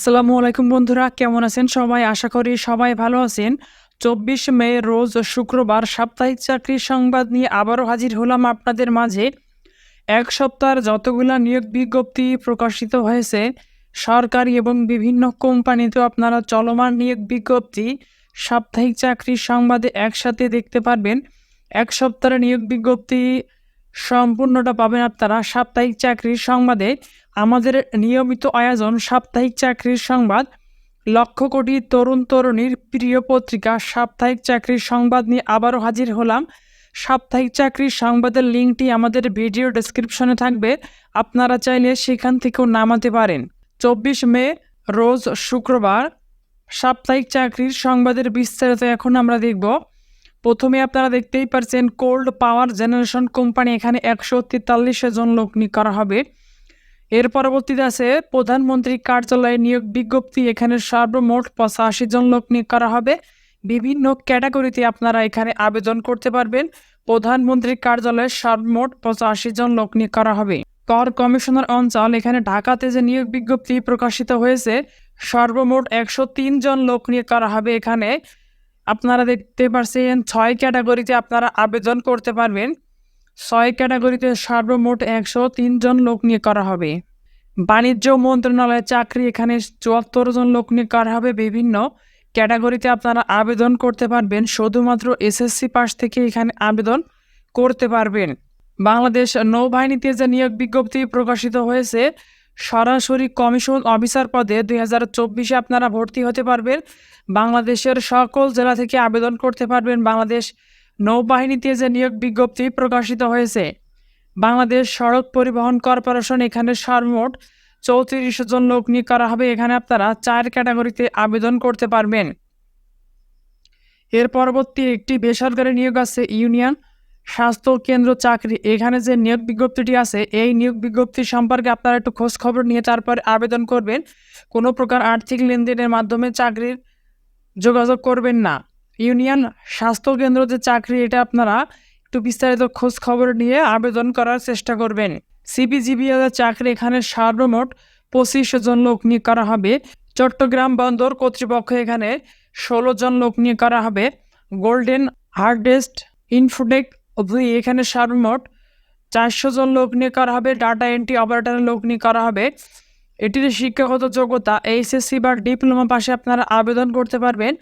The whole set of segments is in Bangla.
আসসালামু আলাইকুম বন্ধুরা, কেমন আছেন সবাই? আশা করি সবাই ভালো আছেন। চব্বিশ মে রোজ শুক্রবার সাপ্তাহিক চাকরির সংবাদ নিয়ে আবারও হাজির হলাম আপনাদের মাঝে। এক সপ্তাহের যতগুলা নিয়োগ বিজ্ঞপ্তি প্রকাশিত হয়েছে, সরকারি এবং বিভিন্ন কোম্পানিতেও আপনারা চলমান নিয়োগ বিজ্ঞপ্তি সাপ্তাহিক চাকরির সংবাদে একসাথে দেখতে পারবেন। এক সপ্তাহের নিয়োগ বিজ্ঞপ্তি সম্পূর্ণটা পাবেন আপনারা সাপ্তাহিক চাকরির সংবাদে। আমাদের নিয়মিত আয়োজন সাপ্তাহিক চাকরির সংবাদ। লক্ষ কোটি তরুণ তরুণীর প্রিয় পত্রিকা সাপ্তাহিক চাকরির সংবাদ নিয়ে আবারও হাজির হলাম। সাপ্তাহিক চাকরির সংবাদের লিঙ্কটি আমাদের ভিডিও ডেসক্রিপশনে থাকবে। আপনারা চাইলে সেখান থেকেও নামাতে পারেন। চব্বিশ মে, রোজ শুক্রবার। সাপ্তাহিক চাকরির সংবাদের বিস্তারিত এখন আমরা দেখব। প্রথমে আপনারা দেখতেই পারছেন কোল্ড পাওয়ার জেনারেশন কোম্পানি এখানে একশো তেতাল্লিশ জন লোক নিয়োগ করা হবে। এর পরবর্তীতে আছে প্রধানমন্ত্রী কার্যালয়ে নিয়োগ বিজ্ঞপ্তি, এখানে সর্বমোট পঁচাশি জন লোক নিয়োগ করা হবে। বিভিন্ন ক্যাটাগরিতে আপনারা এখানে আবেদন করতে পারবেন। প্রধানমন্ত্রীর কার্যালয়ে সর্বমোট পঁচাশি জন লোক নিয়োগ করা হবে। কর কমিশনার অঞ্চল, এখানে ঢাকাতে যে নিয়োগ বিজ্ঞপ্তি প্রকাশিত হয়েছে, সর্বমোট একশো তিন জন লোক নিয়োগ করা হবে এখানে। আপনারা দেখতে পাচ্ছেন ছয় ক্যাটাগরিতে আপনারা আবেদন করতে পারবেন। ছয় ক্যাটাগরিতে সর্বমোট একশো জন লোক নিয়ে করা হবে। বাণিজ্য মন্ত্রণালয়ের চাকরি এখানে চুয়াত্তর জন লোক নিয়ে করা হবে। বিভিন্ন ক্যাটাগরিতে আপনারা আবেদন করতে পারবেন। শুধুমাত্র এসএসসি পাস থেকে এখানে আবেদন করতে পারবেন। বাংলাদেশ নৌবাহিনীতে যে নিয়োগ বিজ্ঞপ্তি প্রকাশিত হয়েছে সরাসরি কমিশন অফিসার পদে দুই হাজার চব্বিশে আপনারা ভর্তি হতে পারবেন। বাংলাদেশের সকল জেলা থেকে আবেদন করতে পারবেন। বাংলাদেশ নৌবাহিনীতে যে নিয়োগ বিজ্ঞপ্তি প্রকাশিত হয়েছে, বাংলাদেশ সড়ক পরিবহন কর্পোরেশন এখানে সর্বমোট চৌত্রিশ জন লোক নিয়োগ করা হবে। এখানে আপনারা চার ক্যাটাগরিতে আবেদন করতে পারবেন। এর পরবর্তী একটি বেসরকারি নিয়োগ আছে ইউনিয়ন। স্বাস্থ্য কেন্দ্র চাকরি। এখানে যে নিয়োগ বিজ্ঞপ্তিটি আছে, এই নিয়োগ বিজ্ঞপ্তি সম্পর্কে আপনারা একটু খোঁজ খবর নিয়ে তারপরে আবেদন করবেন। কোনো প্রকার আর্থিক লেনদেনের মাধ্যমে চাকরির যোগাযোগ করবেন না। ইউনিয়ন স্বাস্থ্য কেন্দ্র যে চাকরি, এটা আপনারা একটু বিস্তারিত খোঁজ খবর নিয়ে আবেদন করার চেষ্টা করবেন। সিবিজিবিএল চাকরি এখানে সর্বমোট পঁচিশ জন লোক নিয়োগ করা হবে। চট্টগ্রাম বন্দর কর্তৃপক্ষ এখানে ষোলো জন লোক নিয়োগ করা হবে। গোল্ডেন হার্ডেস্ট, ইনফোটেক দুই এখানে সর্বমোট চারশো জন লোক নিয়ে করা হবে ডাটা এন্ট্রি অপারেটারের লোক নিয়ে করা হবে। এটির শিক্ষাগত যোগ্যতা, এইচএসসি বা ডিপ্লোমা পাশে আপনারা আবেদন করতে পারবেন।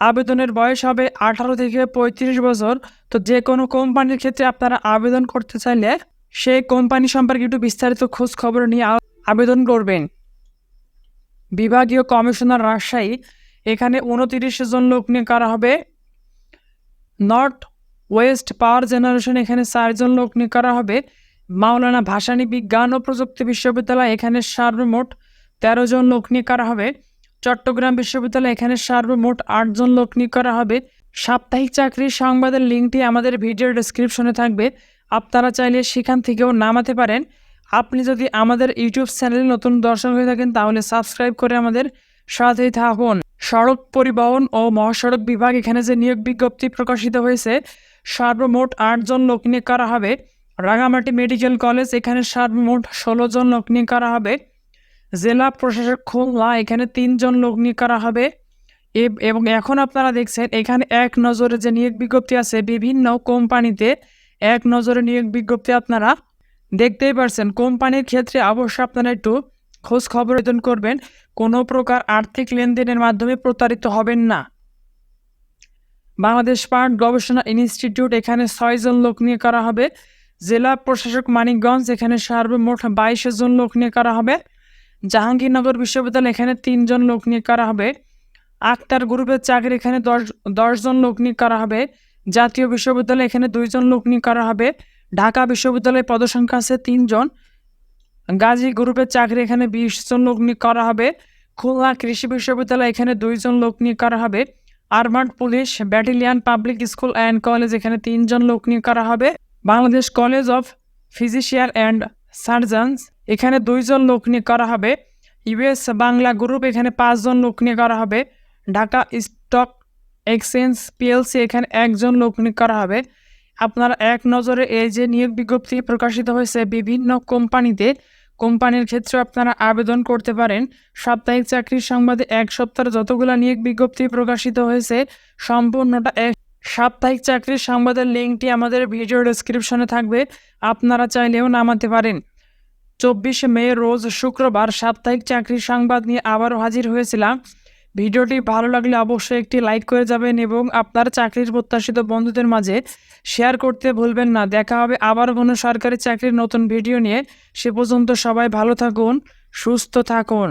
আবেদনের বয়স হবে আঠারো থেকে পঁয়ত্রিশ বছর। তো যে কোনো কোম্পানির ক্ষেত্রে আপনারা আবেদন করতে চাইলে সেই কোম্পানি সম্পর্কে একটু বিস্তারিত খোঁজ খবর নিয়ে আবেদন করবেন। বিভাগীয় কমিশনার রাজশাহী, এখানে উনতিরিশ জন লোক নিয়ে করা হবে। নর্থ ওয়েস্ট পাওয়ার জেনারেশন এখানে চারজন লোক নিয়ে করা হবে। মাওলানা ভাসানী বিজ্ঞান ও প্রযুক্তি বিশ্ববিদ্যালয় এখানে সর্বমোট তেরো জন লোক নিয়ে করা হবে। চট্টগ্রাম বিশ্ববিদ্যালয় এখানে সর্বমোট আটজন লোক নিয়োগ করা হবে। সাপ্তাহিক চাকরির সংবাদের লিঙ্কটি আমাদের ভিডিও ডেসক্রিপশনে থাকবে। আপনারা চাইলে সেখান থেকেও নামাতে পারেন। আপনি যদি আমাদের ইউটিউব চ্যানেলে নতুন দর্শক হয়ে থাকেন, তাহলে সাবস্ক্রাইব করে আমাদের সাথেই থাকুন। সড়ক পরিবহন ও মহাসড়ক বিভাগ এখানে যে নিয়োগ বিজ্ঞপ্তি প্রকাশিত হয়েছে, সর্বমোট আটজন লোক নিয়োগ করা হবে। রাঙামাটি মেডিকেল কলেজ এখানে সর্বমোট ষোলো জন লোক নিয়োগ করা হবে। জেলা প্রশাসক খুলনা এখানে তিনজন লোক নিয়োগ করা হবে। এবং এখন আপনারা দেখছেন, এখানে এক নজরে যে নিয়োগ বিজ্ঞপ্তি আছে বিভিন্ন কোম্পানিতে, এক নজরে নিয়োগ বিজ্ঞপ্তি আপনারা দেখতেই পারছেন। কোম্পানির ক্ষেত্রে অবশ্যই আপনারা একটু খোঁজ খবর আবেদন করবেন, কোনো প্রকার আর্থিক লেনদেনের মাধ্যমে প্রতারিত হবেন না। বাংলাদেশ পাট গবেষণা ইনস্টিটিউট এখানে ছয়জন লোক নিয়ে করা হবে। জেলা প্রশাসক মানিকগঞ্জ, এখানে সর্বমোট বাইশ জন লোক নিয়ে করা হবে। জাহাঙ্গীরনগর বিশ্ববিদ্যালয়, এখানে তিনজন লোক নিয়োগ করা হবে। আক্তার গ্রুপের চাকরি, এখানে দশ দশজন লোক নিয়োগ করা হবে। জাতীয় বিশ্ববিদ্যালয়, এখানে দুইজন লোক নিয়োগ করা হবে। ঢাকা বিশ্ববিদ্যালয়ে পদসংখ্যা আছে তিনজন গাজী গ্রুপের চাকরি এখানে বিশ জন লোক নিয়োগ করা হবে। খুলনা কৃষি বিশ্ববিদ্যালয় এখানে দুইজন লোক নিয়োগ করা হবে। Armoured police, battalion public school and college এখানে তিনজন লোক নিয়োগ করা হবে। Bangladesh college of physician and surgeons এখানে দুইজন লোক নিয়োগ করা হবে। ইউএস বাংলা গ্রুপ এখানে পাঁচজন লোক নিয়োগ করা হবে। ঢাকা স্টক এক্সচেঞ্জ পিএলসি এখানে একজন লোক নিয়োগ করা হবে। আপনারা এক নজরে এই যে নিয়োগ বিজ্ঞপ্তি প্রকাশিত হয়েছে বিভিন্ন কোম্পানিতে, কোম্পানির ক্ষেত্রে আপনারা আবেদন করতে পারেন। সাপ্তাহিক চাকরির সংবাদে এক সপ্তাহের যতগুলো নিয়োগ বিজ্ঞপ্তি প্রকাশিত হয়েছে, সম্পূর্ণটা এক সাপ্তাহিক চাকরির সংবাদের লিঙ্কটি আমাদের ভিডিও ডেসক্রিপশনে থাকবে। আপনারা চাইলেও নামাতে পারেন। চব্বিশে মে রোজ শুক্রবার সাপ্তাহিক চাকরির সংবাদ নিয়ে আবারও হাজির হয়েছিলাম। ভিডিওটি ভালো লাগলে অবশ্যই একটি লাইক করে যাবেন এবং আপনার চাকরির প্রত্যাশিত বন্ধুদের মাঝে শেয়ার করতে ভুলবেন না। দেখা হবে আবার কোনো সরকারি চাকরির নতুন ভিডিও নিয়ে। সে পর্যন্ত সবাই ভালো থাকুন, সুস্থ থাকুন।